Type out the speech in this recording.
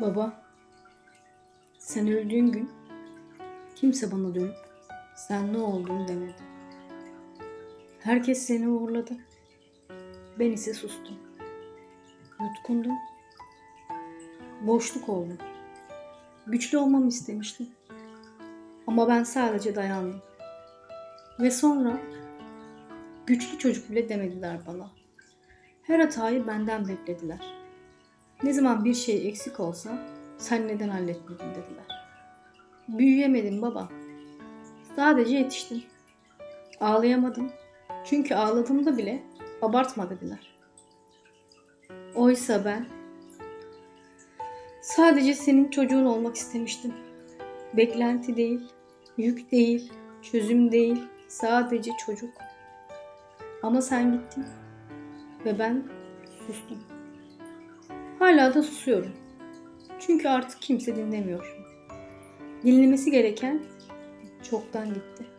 Baba, sen öldüğün gün kimse bana dönüp sen ne oldun demedi. Herkes seni uğurladı. Ben ise sustum. Yutkundum. Boşluk oldum. Güçlü olmamı istemiştim. Ama ben sadece dayandım. Ve sonra güçlü çocuk bile demediler bana. Her hatayı benden beklediler. Ne zaman bir şey eksik olsa sen neden halletmedin dediler. Büyüyemedim baba. Sadece yetiştim. Ağlayamadım. Çünkü ağladığımda bile abartma dediler. Oysa ben sadece senin çocuğun olmak istemiştim. Beklenti değil, yük değil, çözüm değil, sadece çocuk. Ama sen gittin ve ben sustum. Hala da susuyorum. Çünkü artık kimse dinlemiyor. Dinlemesi gereken çoktan gitti.